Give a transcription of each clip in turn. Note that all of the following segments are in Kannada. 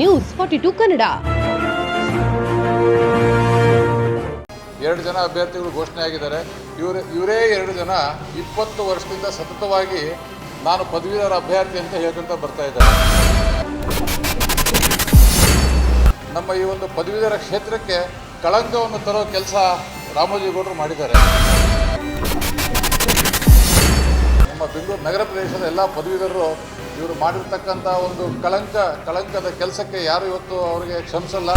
News forty to Kannada. ಎರಡು ಜನ ಅಭ್ಯರ್ಥಿಗಳು ಘೋಷಣೆ ಆಗಿದ್ದಾರೆ. ಇವರು, ಇವರೇ ಎರಡು ಜನ ಇಪ್ಪತ್ತು ವರ್ಷದಿಂದ ಸತತವಾಗಿ ನಾನು ಪದವೀಧರ ಅಭ್ಯರ್ಥಿ ಅಂತ ಹೇಳ್ಕೊಂತ ಬರ್ತಾ ಇದ್ದಾರೆ. ನಮ್ಮ ಈ ಒಂದು ಪದವೀಧರ ಕ್ಷೇತ್ರಕ್ಕೆ ಕಳಂಕವನ್ನು ತರೋ ಕೆಲಸ ರಾಮೋಜಿಗೌಡರು ಮಾಡಿದ್ದಾರೆ. ಬೆಂಗಳೂರು ನಗರ ಪ್ರದೇಶದ ಎಲ್ಲ ಪದವೀಧರರು ಇವರು ಮಾಡಿರ್ತಕ್ಕಂಥ ಒಂದು ಕಳಂಕ, ಕಳಂಕದ ಕೆಲಸಕ್ಕೆ ಯಾರು ಇವತ್ತು ಅವರಿಗೆ ಕ್ಷಮಿಸಲ್ಲ.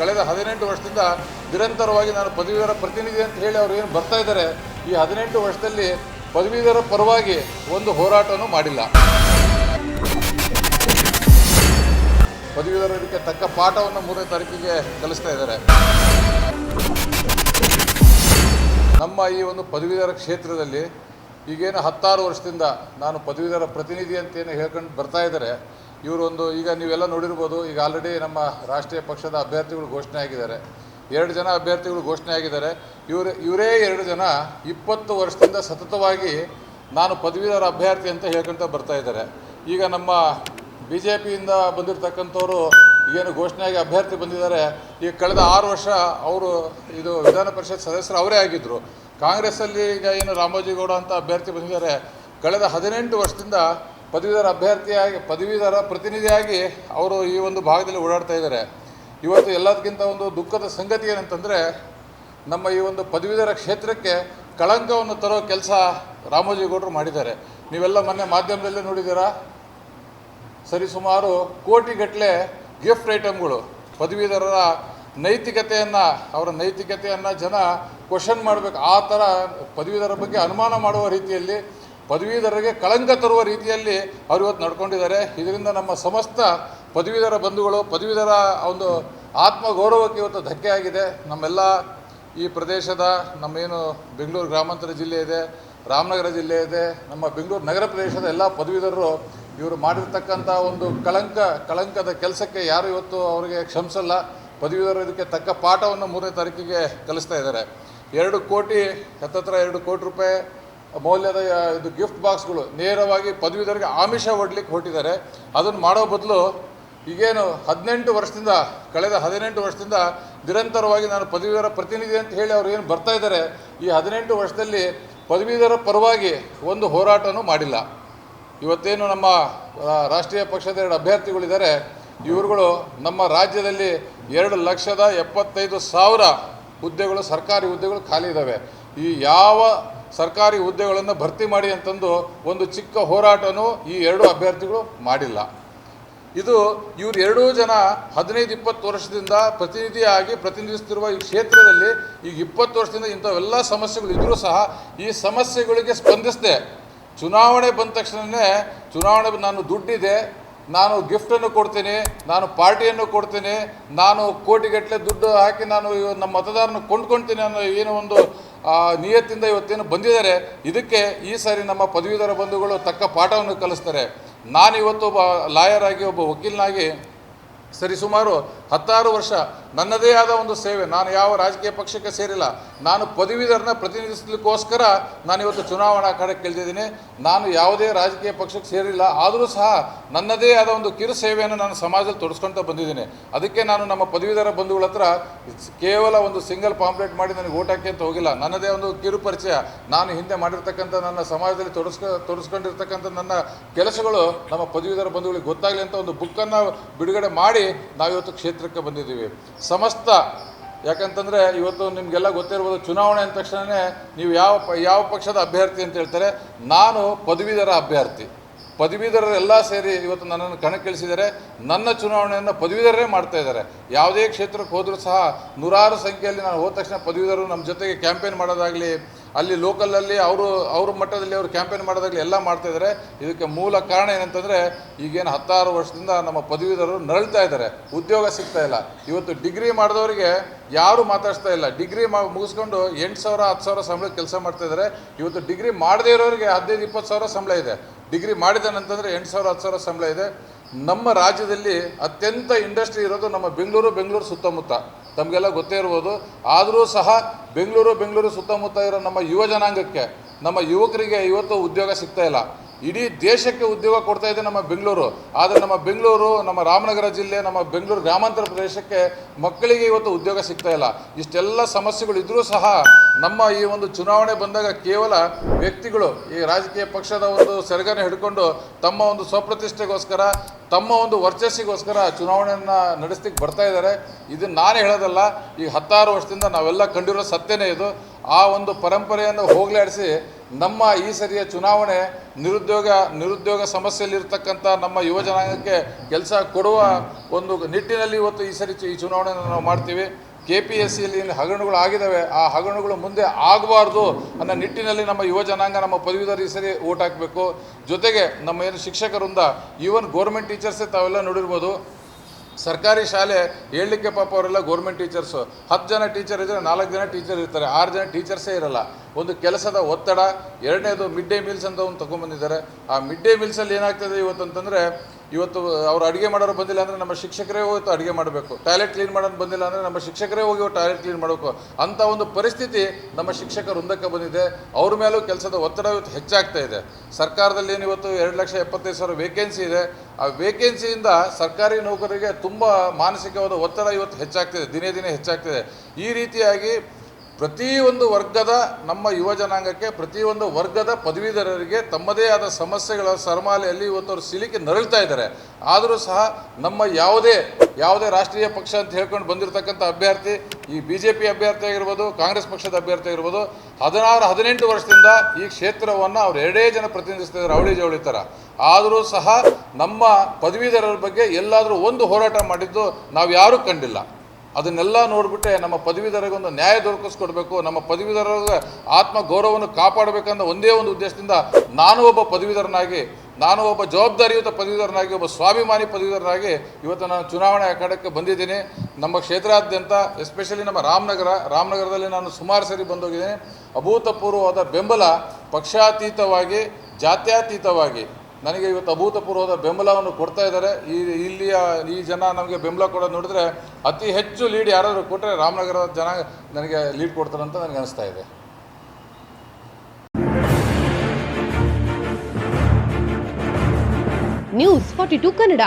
ಕಳೆದ ಹದಿನೆಂಟು ವರ್ಷದಿಂದ ನಿರಂತರವಾಗಿ ನಾನು ಪದವೀಧರ ಪ್ರತಿನಿಧಿ ಅಂತ ಹೇಳಿ ಅವ್ರು ಏನು ಬರ್ತಾ ಇದ್ದಾರೆ, ಈ ಹದಿನೆಂಟು ವರ್ಷದಲ್ಲಿ ಪದವೀಧರ ಪರವಾಗಿ ಒಂದು ಹೋರಾಟವೂ ಮಾಡಿಲ್ಲ. ಪದವೀಧರರಿಗೆ ತಕ್ಕ ಪಾಠವನ್ನು ಮೂರನೇ ತಾರೀಕಿಗೆ ಕಲಿಸ್ತಾ ಇದ್ದಾರೆ. ಈ ಒಂದು ಪದವೀಧರ ಕ್ಷೇತ್ರದಲ್ಲಿ ಈಗೇನು ಹತ್ತಾರು ವರ್ಷದಿಂದ ನಾನು ಪದವೀಧರ ಪ್ರತಿನಿಧಿ ಅಂತೇನು ಹೇಳ್ಕೊಂಡು ಬರ್ತಾ ಇದ್ದಾರೆ. ಇವರೊಂದು ಈಗ ನೀವೆಲ್ಲ ನೋಡಿರ್ಬೋದು, ಈಗ ಆಲ್ರೆಡಿ ನಮ್ಮ ರಾಷ್ಟ್ರೀಯ ಪಕ್ಷದ ಅಭ್ಯರ್ಥಿಗಳು ಘೋಷಣೆ ಆಗಿದ್ದಾರೆ. ಎರಡು ಜನ ಅಭ್ಯರ್ಥಿಗಳು ಘೋಷಣೆ ಆಗಿದ್ದಾರೆ. ಇವರು, ಇವರೇ ಎರಡು ಜನ ಇಪ್ಪತ್ತು ವರ್ಷದಿಂದ ಸತತವಾಗಿ ನಾನು ಪದವೀಧರ ಅಭ್ಯರ್ಥಿ ಅಂತ ಹೇಳ್ಕೊಂತ ಬರ್ತಾ ಇದ್ದಾರೆ. ಈಗ ನಮ್ಮ ಬಿ ಜೆ ಪಿಯಿಂದ ಬಂದಿರತಕ್ಕಂಥವ್ರು ಏನು ಘೋಷಣೆಯಾಗಿ ಅಭ್ಯರ್ಥಿ ಬಂದಿದ್ದಾರೆ. ಈಗ ಕಳೆದ ಆರು ವರ್ಷ ಅವರು ಇದು ವಿಧಾನ ಪರಿಷತ್ ಸದಸ್ಯರು ಅವರೇ ಆಗಿದ್ದರು ಕಾಂಗ್ರೆಸ್ಸಲ್ಲಿ ಈಗ ಏನು ರಾಮೋಜಿಗೌಡ ಅಂತ ಅಭ್ಯರ್ಥಿ ಬಂದಿದ್ದಾರೆ, ಕಳೆದ ಹದಿನೆಂಟು ವರ್ಷದಿಂದ ಪದವೀಧರ ಅಭ್ಯರ್ಥಿಯಾಗಿ, ಪದವೀಧರ ಪ್ರತಿನಿಧಿಯಾಗಿ ಅವರು ಈ ಒಂದು ಭಾಗದಲ್ಲಿ ಓಡಾಡ್ತಾ ಇದ್ದಾರೆ. ಇವತ್ತು ಎಲ್ಲದಕ್ಕಿಂತ ಒಂದು ದುಃಖದ ಸಂಗತಿ ಏನಂತಂದರೆ, ನಮ್ಮ ಈ ಒಂದು ಪದವೀಧರ ಕ್ಷೇತ್ರಕ್ಕೆ ಕಳಂಕವನ್ನು ತರೋ ಕೆಲಸ ರಾಮೋಜಿಗೌಡರು ಮಾಡಿದ್ದಾರೆ. ನೀವೆಲ್ಲ ಮೊನ್ನೆ ಮಾಧ್ಯಮದಲ್ಲೇ ನೋಡಿದ್ದೀರಾ? ಸರಿಸುಮಾರು ಕೋಟಿಗಟ್ಟಲೆ ಗಿಫ್ಟ್ ಐಟಮ್ಗಳು ಪದವೀಧರರ ನೈತಿಕತೆಯನ್ನು, ಅವರ ನೈತಿಕತೆಯನ್ನು ಜನ ಕ್ವಶನ್ ಮಾಡಬೇಕು. ಆ ಥರ ಪದವೀಧರ ಬಗ್ಗೆ ಅನುಮಾನ ಮಾಡುವ ರೀತಿಯಲ್ಲಿ, ಪದವೀಧರರಿಗೆ ಕಳಂಕ ತರುವ ರೀತಿಯಲ್ಲಿ ಅವರು ಇವತ್ತು ನಡ್ಕೊಂಡಿದ್ದಾರೆ. ಇದರಿಂದ ನಮ್ಮ ಸಮಸ್ತ ಪದವೀಧರ ಬಂಧುಗಳು, ಪದವೀಧರ ಒಂದು ಆತ್ಮಗೌರವಕ್ಕೆ ಇವತ್ತು ಧಕ್ಕೆ ಆಗಿದೆ. ನಮ್ಮೆಲ್ಲ ಈ ಪ್ರದೇಶದ ನಮ್ಮೇನು ಬೆಂಗಳೂರು ಗ್ರಾಮಾಂತರ ಜಿಲ್ಲೆ ಇದೆ, ರಾಮನಗರ ಜಿಲ್ಲೆ ಇದೆ, ನಮ್ಮ ಬೆಂಗಳೂರು ನಗರ ಪ್ರದೇಶದ ಎಲ್ಲ ಪದವೀಧರರು ಇವರು ಮಾಡಿರ್ತಕ್ಕಂಥ ಒಂದು ಕಳಂಕ, ಕಳಂಕದ ಕೆಲಸಕ್ಕೆ ಯಾರು ಇವತ್ತು ಅವರಿಗೆ ಕ್ಷಮಿಸಲ್ಲ. ಪದವೀಧರರು ಇದಕ್ಕೆ ತಕ್ಕ ಪಾಠವನ್ನು ಮೂರನೇ ತಾರೀಕಿಗೆ ಕಲಿಸ್ತಾ ಇದ್ದಾರೆ. ಎರಡು ಕೋಟಿ ಹತ್ತತ್ರ ಎರಡು ಕೋಟಿ ರೂಪಾಯಿ ಮೌಲ್ಯದ ಇದು ಗಿಫ್ಟ್ ಬಾಕ್ಸ್ಗಳು ನೇರವಾಗಿ ಪದವೀಧರಿಗೆ ಆಮಿಷ ಒಡ್ಲಿಕ್ಕೆ ಹೊರಟಿದ್ದಾರೆ. ಅದನ್ನು ಮಾಡೋ ಬದಲು ಈಗೇನು ಹದಿನೆಂಟು ವರ್ಷದಿಂದ, ಕಳೆದ ಹದಿನೆಂಟು ವರ್ಷದಿಂದ ನಿರಂತರವಾಗಿ ನಾನು ಪದವೀಧರ ಪ್ರತಿನಿಧಿ ಅಂತ ಹೇಳಿ ಅವ್ರು ಏನು ಬರ್ತಾ ಇದ್ದಾರೆ, ಈ ಹದಿನೆಂಟು ವರ್ಷದಲ್ಲಿ ಪದವೀಧರ ಪರವಾಗಿ ಒಂದು ಹೋರಾಟವೂ ಮಾಡಿಲ್ಲ. ಇವತ್ತೇನು ನಮ್ಮ ರಾಷ್ಟ್ರೀಯ ಪಕ್ಷದ ಎರಡು ಅಭ್ಯರ್ಥಿಗಳಿದ್ದಾರೆ, ಇವರುಗಳು ನಮ್ಮ ರಾಜ್ಯದಲ್ಲಿ ಎರಡು ಲಕ್ಷದ ಎಪ್ಪತ್ತೈದು ಸಾವಿರ ಹುದ್ದೆಗಳು, ಸರ್ಕಾರಿ ಹುದ್ದೆಗಳು ಖಾಲಿ ಇದ್ದಾವೆ ಈ ಯಾವ ಸರ್ಕಾರಿ ಹುದ್ದೆಗಳನ್ನು ಭರ್ತಿ ಮಾಡಿ ಅಂತಂದು ಒಂದು ಚಿಕ್ಕ ಹೋರಾಟನೂ ಈ ಎರಡು ಅಭ್ಯರ್ಥಿಗಳು ಮಾಡಿಲ್ಲ. ಇದು ಇವರು ಎರಡೂ ಜನ ಹದಿನೈದು, ಇಪ್ಪತ್ತು ವರ್ಷದಿಂದ ಪ್ರತಿನಿಧಿಯಾಗಿ ಪ್ರತಿನಿಧಿಸ್ತಿರುವ ಈ ಕ್ಷೇತ್ರದಲ್ಲಿ ಈಗ ಇಪ್ಪತ್ತು ವರ್ಷದಿಂದ ಇಂಥವೆಲ್ಲ ಸಮಸ್ಯೆಗಳು ಇದ್ದರೂ ಸಹ ಈ ಸಮಸ್ಯೆಗಳಿಗೆ ಸ್ಪಂದಿಸದೆ. ಚುನಾವಣೆ ಬಂದ ತಕ್ಷಣವೇ ಚುನಾವಣೆ ನಾನು ದುಡ್ಡಿದೆ ನಾನು ಗಿಫ್ಟನ್ನು ಕೊಡ್ತೀನಿ, ನಾನು ಪಾರ್ಟಿಯನ್ನು ಕೊಡ್ತೀನಿ, ನಾನು ಕೋಟಿಗಟ್ಟಲೆ ದುಡ್ಡು ಹಾಕಿ ನಾನು ನಮ್ಮ ಮತದಾರನ ಕೊಂಡ್ಕೊಳ್ತೀನಿ ಅನ್ನೋ ಏನೋ ಒಂದು ನಿಯತ್ತಿಂದ ಇವತ್ತೇನು ಬಂದಿದ್ದಾರೆ, ಇದಕ್ಕೆ ಈ ಸಾರಿ ನಮ್ಮ ಪದವೀಧರ ಬಂಧುಗಳು ತಕ್ಕ ಪಾಠವನ್ನು ಕಲಿಸ್ತಾರೆ. ನಾನು ಇವತ್ತು ಒಬ್ಬ ಲಾಯರ್ ಆಗಿ, ಒಬ್ಬ ವಕೀಲನಾಗಿ ಸರಿಸುಮಾರು ಹತ್ತಾರು ವರ್ಷ ನನ್ನದೇ ಆದ ಒಂದು ಸೇವೆ. ನಾನು ಯಾವ ರಾಜಕೀಯ ಪಕ್ಷಕ್ಕೆ ಸೇರಿಲ್ಲ. ನಾನು ಪದವೀಧರನ ಪ್ರತಿನಿಧಿಸಲಿಕ್ಕೋಸ್ಕರ ನಾನು ಇವತ್ತು ಚುನಾವಣಾ ಅಖಾಡಕ್ಕೆ ಕೇಳ್ತಿದ್ದೀನಿ ನಾನು ಯಾವುದೇ ರಾಜಕೀಯ ಪಕ್ಷಕ್ಕೆ ಸೇರಿಲ್ಲ. ಆದರೂ ಸಹ ನನ್ನದೇ ಆದ ಒಂದು ಕಿರು ಸೇವೆಯನ್ನು ನಾನು ಸಮಾಜದಲ್ಲಿ ತೊಡಸ್ಕೊಳ್ತಾ ಬಂದಿದ್ದೀನಿ. ಅದಕ್ಕೆ ನಾನು ನಮ್ಮ ಪದವೀಧರ ಬಂಧುಗಳ ಹತ್ರ ಕೇವಲ ಒಂದು ಸಿಂಗಲ್ ಪಾಂಪ್ಲೆಟ್ ಮಾಡಿ ನನಗೆ ಓಟ್ ಹಾಕಿ ಅಂತ ಹೋಗಿಲ್ಲ. ನನ್ನದೇ ಒಂದು ಕಿರು ಪರಿಚಯ. ನಾನು ಹಿಂದೆ ಮಾಡಿರ್ತಕ್ಕಂಥ ನನ್ನ ಸಮಾಜದಲ್ಲಿ ತೊಡಸ್ಕ, ತೊಡಸ್ಕೊಂಡಿರ್ತಕ್ಕಂಥ ನನ್ನ ಕೆಲಸಗಳು ನಮ್ಮ ಪದವೀಧರ ಬಂಧುಗಳಿಗೆ ಗೊತ್ತಾಗಲಿ ಅಂತ ಒಂದು ಬುಕ್ಕನ್ನು ಬಿಡುಗಡೆ ಮಾಡಿ ನಾವಿವತ್ತು ಕ್ಷೇತ್ರಕ್ಕೆ ಬಂದಿದ್ದೀವಿ. ಸಮಸ್ತ. ಯಾಕಂತಂದರೆ ಇವತ್ತು ನಿಮಗೆಲ್ಲ ಗೊತ್ತಿರ್ಬೋದು, ಚುನಾವಣೆ ಅಂದ ತಕ್ಷಣವೇ ನೀವು ಯಾವ ಪ, ಯಾವ ಪಕ್ಷದ ಅಭ್ಯರ್ಥಿ ಅಂತ ಹೇಳ್ತಾರೆ, ನಾನು ಪದವೀಧರ ಅಭ್ಯರ್ಥಿ. ಪದವೀಧರರೆಲ್ಲ ಸೇರಿ ಇವತ್ತು ನನ್ನನ್ನು ಕಣಕ್ಕಿಳಿಸಿದರೆ ನನ್ನ ಚುನಾವಣೆಯನ್ನು ಪದವೀಧರರೇ ಮಾಡ್ತಾ ಇದ್ದಾರೆ. ಯಾವುದೇ ಕ್ಷೇತ್ರಕ್ಕೆ ಹೋದರೂ ಸಹ ನೂರಾರು ಸಂಖ್ಯೆಯಲ್ಲಿ ನಾನು ಹೋದ ತಕ್ಷಣ ಪದವೀಧರರು ನಮ್ಮ ಜೊತೆಗೆ ಕ್ಯಾಂಪೇನ್ ಮಾಡೋದಾಗಲಿ ಅಲ್ಲಿ ಲೋಕಲಲ್ಲಿ ಅವರು, ಅವ್ರ ಮಟ್ಟದಲ್ಲಿ ಅವರು ಕ್ಯಾಂಪೇನ್ ಮಾಡೋದಾಗಲಿ ಎಲ್ಲ ಮಾಡ್ತಾಯಿದ್ದಾರೆ ಇದಕ್ಕೆ ಮೂಲ ಕಾರಣ ಏನಂತಂದರೆ, ಈಗೇನು ಹತ್ತಾರು ವರ್ಷದಿಂದ ನಮ್ಮ ಪದವೀಧರರು ನರಳ್ತಾ ಇದ್ದಾರೆ ಉದ್ಯೋಗ ಸಿಗ್ತಾ ಇಲ್ಲ. ಇವತ್ತು ಡಿಗ್ರಿ ಮಾಡಿದವರಿಗೆ ಯಾರೂ ಮಾತಾಡ್ಸ್ತಾ ಇಲ್ಲ. ಡಿಗ್ರಿ ಮಾ, ಮುಗಿಸ್ಕೊಂಡು ಎಂಟು ಸಾವಿರ, ಹತ್ತು ಸಾವಿರ ಸಂಬಳ ಕೆಲಸ ಮಾಡ್ತಾ ಇದ್ದಾರೆ ಇವತ್ತು ಡಿಗ್ರಿ ಮಾಡದೇ ಇರೋರಿಗೆ ಹದಿನೈದು, ಇಪ್ಪತ್ತು ಸಾವಿರ ಸಂಬಳ ಇದೆ. ಡಿಗ್ರಿ ಮಾಡಿದಾನಂತಂದರೆ ಎಂಟು ಸಾವಿರ, ಹತ್ತು ಸಾವಿರ ಸಂಬಳ ಇದೆ. ನಮ್ಮ ರಾಜ್ಯದಲ್ಲಿ ಅತ್ಯಂತ ಇಂಡಸ್ಟ್ರಿ ಇರೋದು ನಮ್ಮ ಬೆಂಗಳೂರು ಬೆಂಗಳೂರು ಸುತ್ತಮುತ್ತ. ತಮಗೆಲ್ಲ ಗೊತ್ತೇ ಇರ್ಬೋದು. ಆದರೂ ಸಹ ಬೆಂಗಳೂರು ಬೆಂಗಳೂರು ಸುತ್ತಮುತ್ತ ಇರೋ ನಮ್ಮ ಯುವ ಜನಾಂಗಕ್ಕೆ, ನಮ್ಮ ಯುವಕರಿಗೆ ಇವತ್ತು ಉದ್ಯೋಗ ಸಿಗ್ತಾ ಇಲ್ಲ. ಇಡೀ ದೇಶಕ್ಕೆ ಉದ್ಯೋಗ ಕೊಡ್ತಾ ಇದೆ ನಮ್ಮ ಬೆಂಗಳೂರು. ಆದರೆ ನಮ್ಮ ಬೆಂಗಳೂರು, ನಮ್ಮ ರಾಮನಗರ ಜಿಲ್ಲೆ, ನಮ್ಮ ಬೆಂಗಳೂರು ಗ್ರಾಮಾಂತರ ಪ್ರದೇಶಕ್ಕೆ ಮಕ್ಕಳಿಗೆ ಇವತ್ತು ಉದ್ಯೋಗ ಸಿಗ್ತಾ ಇಲ್ಲ. ಇಷ್ಟೆಲ್ಲ ಸಮಸ್ಯೆಗಳು ಇದ್ರೂ ಸಹ ನಮ್ಮ ಈ ಒಂದು ಚುನಾವಣೆ ಬಂದಾಗ ಕೇವಲ ವ್ಯಕ್ತಿಗಳು, ಈ ರಾಜಕೀಯ ಪಕ್ಷದ ಒಂದು ಸೆರಗನ್ನು ಹಿಡ್ಕೊಂಡು ತಮ್ಮ ಒಂದು ಸ್ವಪ್ರತಿಷ್ಠೆಗೋಸ್ಕರ, ತಮ್ಮ ಒಂದು ವರ್ಚಸ್ಸಿಗೋಸ್ಕರ ಚುನಾವಣೆಯನ್ನು ನಡೆಸ್ಲಿಕ್ಕೆ ಬರ್ತಾ ಇದ್ದಾರೆ. ಇದನ್ನು ನಾನೇ ಹೇಳೋದಲ್ಲ ಈಗ ಹತ್ತಾರು ವರ್ಷದಿಂದ ನಾವೆಲ್ಲ ಕಂಡಿರೋ ಸತ್ಯನೇ ಇದು. ಆ ಒಂದು ಪರಂಪರೆಯನ್ನು ಹೋಗಲಾಡಿಸಿ ನಮ್ಮ ಈ ಸರಿಯ ಚುನಾವಣೆ ನಿರುದ್ಯೋಗ ನಿರುದ್ಯೋಗ ಸಮಸ್ಯೆಯಲ್ಲಿರ್ತಕ್ಕಂಥ ನಮ್ಮ ಯುವ ಜನಾಂಗಕ್ಕೆ ಕೆಲಸ ಕೊಡುವ ಒಂದು ನಿಟ್ಟಿನಲ್ಲಿ ಇವತ್ತು ಈ ಸರಿ ಈ ಚುನಾವಣೆಯನ್ನು ನಾವು ಮಾಡ್ತೀವಿ. ಕೆ ಪಿ ಎಸ್ ಸಿಯಲ್ಲಿ ಹಗರಣಗಳು ಆಗಿದ್ದಾವೆ ಆ ಹಗರಣಗಳು ಮುಂದೆ ಆಗಬಾರ್ದು ಅನ್ನೋ ನಿಟ್ಟಿನಲ್ಲಿ ನಮ್ಮ ಯುವ ಜನಾಂಗ, ನಮ್ಮ ಪದವೀಧರ ಈ ಸರಿ ಓಟ್ ಹಾಕಬೇಕು. ಜೊತೆಗೆ ನಮ್ಮ ಏನು ಶಿಕ್ಷಕರಿಂದ ಈವನ್ ಗೌರ್ಮೆಂಟ್ ಟೀಚರ್ಸೇ ತಾವೆಲ್ಲ ನೋಡಿರ್ಬೋದು. ಸರ್ಕಾರಿ ಶಾಲೆ ಹೇಳಲಿಕ್ಕೆ ಪಾಪ ಅವರೆಲ್ಲ ಗೌರ್ಮೆಂಟ್ ಟೀಚರ್ಸು ಹತ್ತು ಜನ ಟೀಚರ್ ಇದ್ದರೆ ನಾಲ್ಕು ಜನ ಟೀಚರ್ ಇರ್ತಾರೆ. ಆರು ಜನ ಟೀಚರ್ಸೇ ಇರಲ್ಲ. ಒಂದು ಕೆಲಸದ ಒತ್ತಡ, ಎರಡನೇದು ಮಿಡ್ ಡೇ ಮೀಲ್ಸ್ ಅಂತ ಒಂದು ತೊಗೊಂಬಂದಿದ್ದಾರೆ ಆ ಮಿಡ್ ಡೇ ಮೀಲ್ಸಲ್ಲಿ ಏನಾಗ್ತದೆ ಇವತ್ತು ಅಂತಂದರೆ ಇವತ್ತು ಅವ್ರು ಅಡುಗೆ ಮಾಡೋರು ಬಂದಿಲ್ಲ ಅಂದರೆ ನಮ್ಮ ಶಿಕ್ಷಕರೇ ಹೋಗಿ ಅಡುಗೆ ಮಾಡಬೇಕು. ಟಾಯ್ಲೆಟ್ ಕ್ಲೀನ್ ಮಾಡೋದು ಬಂದಿಲ್ಲ ಅಂದರೆ ನಮ್ಮ ಶಿಕ್ಷಕರೇ ಹೋಗಿ ಟಾಯ್ಲೆಟ್ ಕ್ಲೀನ್ ಮಾಡಬೇಕು. ಅಂಥ ಒಂದು ಪರಿಸ್ಥಿತಿ ನಮ್ಮ ಶಿಕ್ಷಕ ವೃಂದಕ್ಕೆ ಬಂದಿದೆ. ಅವ್ರ ಮೇಲೂ ಕೆಲಸದ ಒತ್ತಡ ಇವತ್ತು ಹೆಚ್ಚಾಗ್ತಾ ಇದೆ. ಸರ್ಕಾರದಲ್ಲಿ ಏನು ಇವತ್ತು ಎರಡು ಲಕ್ಷ ಎಪ್ಪತ್ತೈದು ಸಾವಿರ ವೇಕೆನ್ಸಿ ಇದೆ. ಆ ವೇಕೆನ್ಸಿಯಿಂದ ಸರ್ಕಾರಿ ನೌಕರರಿಗೆ ತುಂಬ ಮಾನಸಿಕವಾದ ಒತ್ತಡ ಇವತ್ತು ಹೆಚ್ಚಾಗ್ತಿದೆ. ದಿನೇ ದಿನೇ ಹೆಚ್ಚಾಗ್ತಿದೆ. ಈ ರೀತಿಯಾಗಿ ಪ್ರತಿಯೊಂದು ವರ್ಗದ ನಮ್ಮ ಯುವ ಜನಾಂಗಕ್ಕೆ, ಪ್ರತಿಯೊಂದು ವರ್ಗದ ಪದವೀಧರರಿಗೆ ತಮ್ಮದೇ ಆದ ಸಮಸ್ಯೆಗಳ ಸರಮಾಲೆಯಲ್ಲಿ ಇವತ್ತು ಅವರು ಸಿಲುಕಿ ನರಳ್ತಾ ಇದ್ದಾರೆ. ಆದರೂ ಸಹ ನಮ್ಮ ಯಾವುದೇ ಯಾವುದೇ ರಾಷ್ಟ್ರೀಯ ಪಕ್ಷ ಅಂತ ಹೇಳ್ಕೊಂಡು ಬಂದಿರತಕ್ಕಂಥ ಅಭ್ಯರ್ಥಿ, ಈ ಬಿ ಜೆ ಪಿ ಅಭ್ಯರ್ಥಿ ಆಗಿರ್ಬೋದು, ಕಾಂಗ್ರೆಸ್ ಪಕ್ಷದ ಅಭ್ಯರ್ಥಿ ಆಗಿರ್ಬೋದು, ಹದಿನಾರು, ಹದಿನೆಂಟು ವರ್ಷದಿಂದ ಈ ಕ್ಷೇತ್ರವನ್ನು ಅವ್ರು ಎರಡೇ ಜನ ಪ್ರತಿನಿಧಿಸ್ತಿದ್ದಾರೆ ಅವಳಿ ಜವಳಿ ಥರ. ಆದರೂ ಸಹ ನಮ್ಮ ಪದವೀಧರರ ಬಗ್ಗೆ ಎಲ್ಲಾದರೂ ಒಂದು ಹೋರಾಟ ಮಾಡಿದ್ದು ನಾವು ಯಾರೂ ಕಂಡಿಲ್ಲ. ಅದನ್ನೆಲ್ಲ ನೋಡಿಬಿಟ್ಟೆ ನಮ್ಮ ಪದವೀಧರಿಗೆ ಒಂದು ನ್ಯಾಯ ದೊರಕಿಸ್ಕೊಡ್ಬೇಕು, ನಮ್ಮ ಪದವೀಧರರ ಆತ್ಮ ಗೌರವವನ್ನು ಕಾಪಾಡಬೇಕನ್ನೋ ಒಂದೇ ಒಂದು ಉದ್ದೇಶದಿಂದ ನಾನು ಒಬ್ಬ ಪದವೀಧರನಾಗಿ, ನಾನು ಒಬ್ಬ ಜವಾಬ್ದಾರಿಯುತ ಪದವೀಧರನಾಗಿ, ಒಬ್ಬ ಸ್ವಾಭಿಮಾನಿ ಪದವೀಧರನಾಗಿ ಇವತ್ತು ನಾನು ಚುನಾವಣೆ ಅಖಾಡಕ್ಕೆ ಬಂದಿದ್ದೀನಿ. ನಮ್ಮ ಕ್ಷೇತ್ರಾದ್ಯಂತ ಎಸ್ಪೆಷಲಿ ನಮ್ಮ ರಾಮನಗರ, ರಾಮನಗರದಲ್ಲಿ ನಾನು ಸುಮಾರು ಸರಿ ಬಂದೋಗಿದ್ದೀನಿ. ಅಭೂತಪೂರ್ವವಾದ ಬೆಂಬಲ ಪಕ್ಷಾತೀತವಾಗಿ, ಜಾತ್ಯತೀತವಾಗಿ ನನಗೆ ಇವತ್ತು ಅಭೂತಪೂರ್ವದ ಬೆಂಬಲವನ್ನು ಕೊಡ್ತಾ ಇದ್ದಾರೆ. ಈ ಇಲ್ಲಿಯ ಈ ಜನ ನಮಗೆ ಬೆಂಬಲ ಕೊಡೋದು ನೋಡಿದ್ರೆ ಅತಿ ಹೆಚ್ಚು ಲೀಡ್ ಯಾರಾದರೂ ಕೊಟ್ಟರೆ ರಾಮನಗರದ ಜನ ನನಗೆ ಲೀಡ್ ಕೊಡ್ತಾರೆ ಅಂತ ನನಗೆ ಅನಿಸ್ತಾ ಇದೆ. News forty to Kannada